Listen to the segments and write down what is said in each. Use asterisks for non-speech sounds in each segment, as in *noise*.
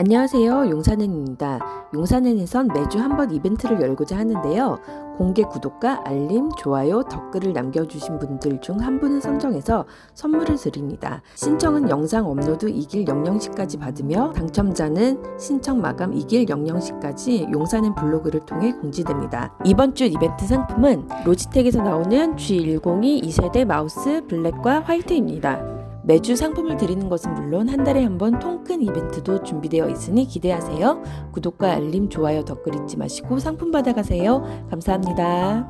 안녕하세요. 용산은입니다. 용산은에선 매주 한 번 이벤트를 열고자 하는데요. 공개 구독과 알림, 좋아요, 댓글을 남겨주신 분들 중 한 분을 선정해서 선물을 드립니다. 신청은 영상 업로드 2길 00시까지 받으며 당첨자는 신청 마감 2길 00시까지 용산은 블로그를 통해 공지됩니다. 이번 주 이벤트 상품은 로지텍에서 나오는 G102 2세대 마우스 블랙과 화이트입니다. 매주 상품을 드리는 것은 물론 한 달에 한 번 통큰 이벤트도 준비되어 있으니 기대하세요. 구독과 알림, 좋아요, 댓글 잊지 마시고 상품 받아가세요. 감사합니다.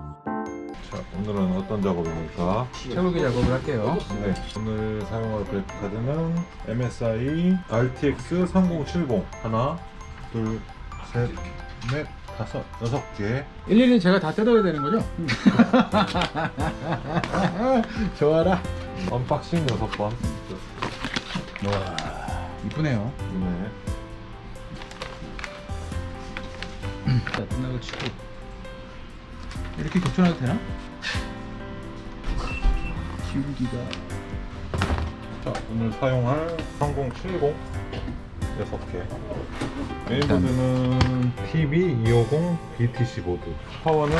자, 오늘은 어떤 작업입니까? 채우기 작업을 할게요. 네, 오늘 사용할 그래픽카드는 MSI RTX 3070 하나, 둘, 셋, 넷, 다섯, 여섯 개. 일일이 제가 다 뜯어야 되는 거죠? *laughs* 좋아라. 언박싱 여섯 번. 와, 이쁘네요. 네. 자, 끝나고 치고. 이렇게 겹쳐놔도 되나? 기울기가 자, 오늘 사용할 3070 여섯 개. 메인보드는 TB250 BTC 보드. 파워는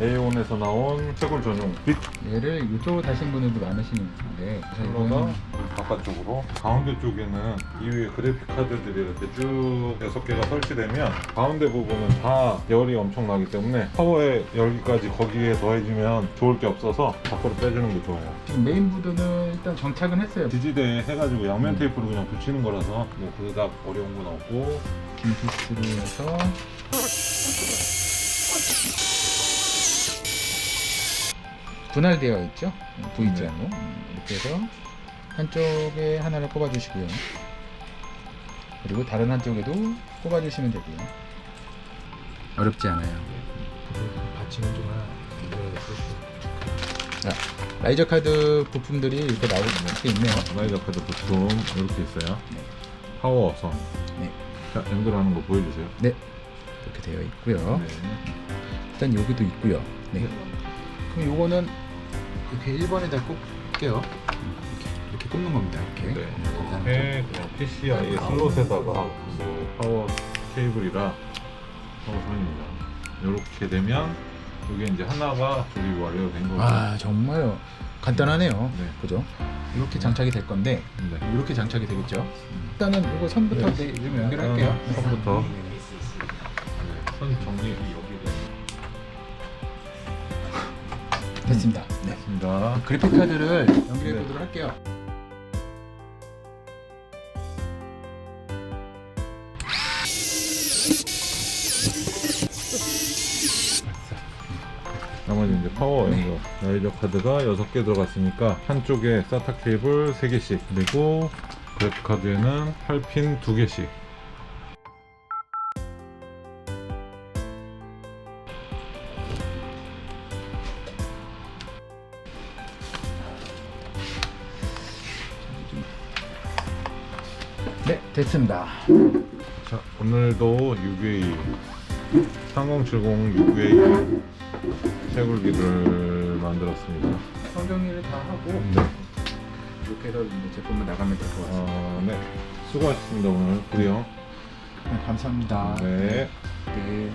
A1에서 나온 채굴 전용 빛 얘를 이쪽으로 다신 분들도 많으시는데 컬러가 바깥쪽으로 가운데 쪽에는 이후에 그래픽 카드들이 이렇게 쭉 여섯 개가 설치되면 가운데 부분은 다 열이 엄청 나기 때문에 파워의 열기까지 거기에 더해지면 좋을 게 없어서 밖으로 빼주는 게 좋아요. 지금 메인보드는 일단 정착은 했어요. 지지대에 해가지고 양면 테이프로 그냥 붙이는 거라서 뭐 그닥 어려운 건 없고 김피스를 해서 분할되어 있죠? V자로 음, 이렇게 해서 한쪽에 하나를 꼽아주시고요. 그리고 다른 한쪽에도 꼽아주시면 되고요. 어렵지 않아요. 받침은 좀 하나 자, 라이저 카드 부품들이 이렇게 나오고 이렇게 있네요. 라이저 카드 부품 이렇게 있어요. 파워 선. 네. 자 연결하는 거 보여주세요. 네, 이렇게 되어 있고요. 네. 일단 여기도 있고요. 네. 그럼 요거는 이렇게 1번에다 꼽게요. 이렇게, 이렇게 꼽는 겁니다. 이렇게. 네. 이렇게 그냥 PCIe 슬롯에다가 뭐 파워 케이블이라 파워 선입니다. 이렇게 되면 이게 이제 하나가 조립 완료된 거고. 아 정말 간단하네요. 네. 그죠? 이렇게 장착이 될 건데 네. 이렇게 장착이 되겠죠. 일단은 이거 선부터 네. 네. 좀 연결할게요. 네, 선부터. 네, 선 정리 됐습니다. 네. 됐습니다. 그래픽 카드를 연결해 네. 보도록 할게요. 파워 네. 연결 라이저 카드가 6개 들어갔으니까 한쪽에 SATA 케이블 3개씩 그리고 그래픽 카드에는 8핀 2개씩 네, 됐습니다. 자 오늘도 UVA 3070 UVA 채굴기를 만들었습니다 성정리를 다 하고 네. 이렇게 해서 이제 제품을 나가면 될 것 같습니다. 어, 네 수고하셨습니다 오늘 구리 형 네, 감사합니다. 네. 네.